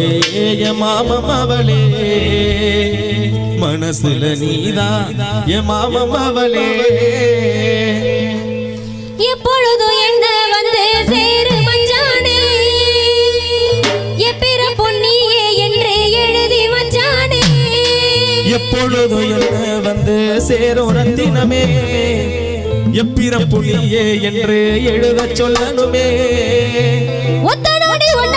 மவளே எ மாம மவளே மனசுல நீதா எ மாம மவளே எப்பொழுது எந்த வந்து சேரு மஞ்சானே. எப்பிற பொன்னியே என்று எழுதி மஞ்சானே. எப்பொழுது என்ன வந்து சேரும் ரத்தினமே. எப்பிற புனியே என்று எழுத சொல்லணுமே. ஒத்தனோடு ஒன்ன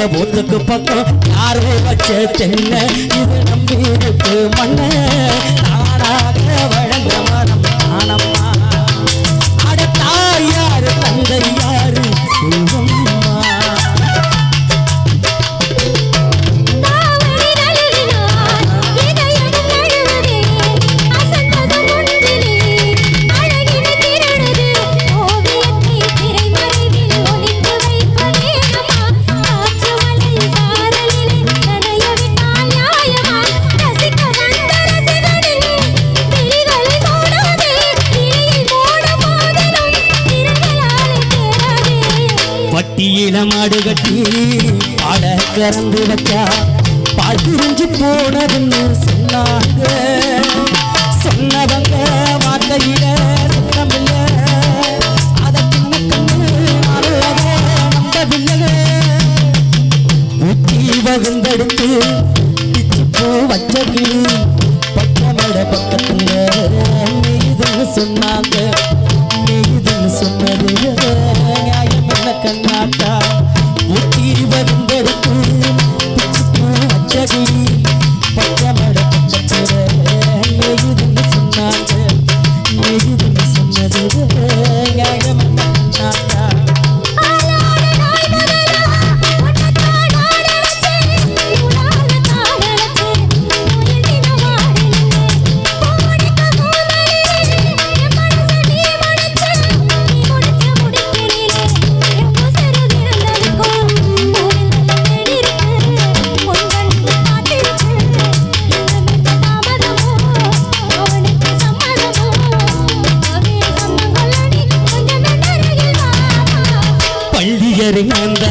ஒரு மூத்துக்கு பக்கம் யாரோ வச்ச தென்ன. இது நம்பி இருக்கு மண்ண. கையில மாடு கட்டி பாட கறந்து வச்சா பால் பிரிஞ்சு போனதுன்னு சொன்னாங்க. சொன்னவங்க வார்த்தையில பச்சடி பச்சை